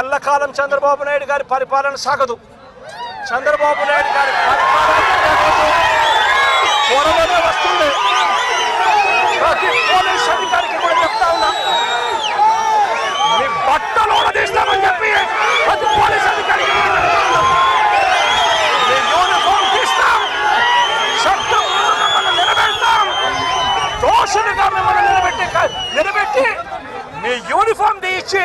ఎల్లకాలం చంద్రబాబు నాయుడు గారి పరిపాలన సాగదు. చంద్రబాబు నాయుడు గారి పరిపాలన వస్తుంది. ప్రతి పోలీస్ అధికారికి కూడా చెప్తా ఉన్నా. మీ బట్టలు తీస్తామని చెప్పి ప్రతి పోలీస్ అధికారికి మీ యూనిఫామ్ తీస్తాం. చట్టం మిమ్మల్ని నిలబెడతాం. దోషులుగా మిమ్మల్ని నిలబెట్టి నిలబెట్టి మీ యూనిఫామ్ తీయించి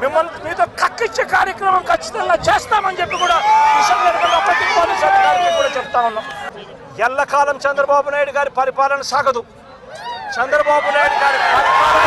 మిమ్మల్ని మీతో కక్కిచ్చే కార్యక్రమం ఖచ్చితంగా చేస్తామని చెప్పి కూడా ఈ రెడ్డి పోలీస్ కూడా చెప్తా ఉన్నాం. ఎల్లకాలం చంద్రబాబు నాయుడు గారి పరిపాలన సాగదు. చంద్రబాబు నాయుడు గారి పరిపాలన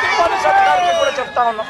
ప్రతి పోలీస్ కూడా చెప్తా ఉన్నాం.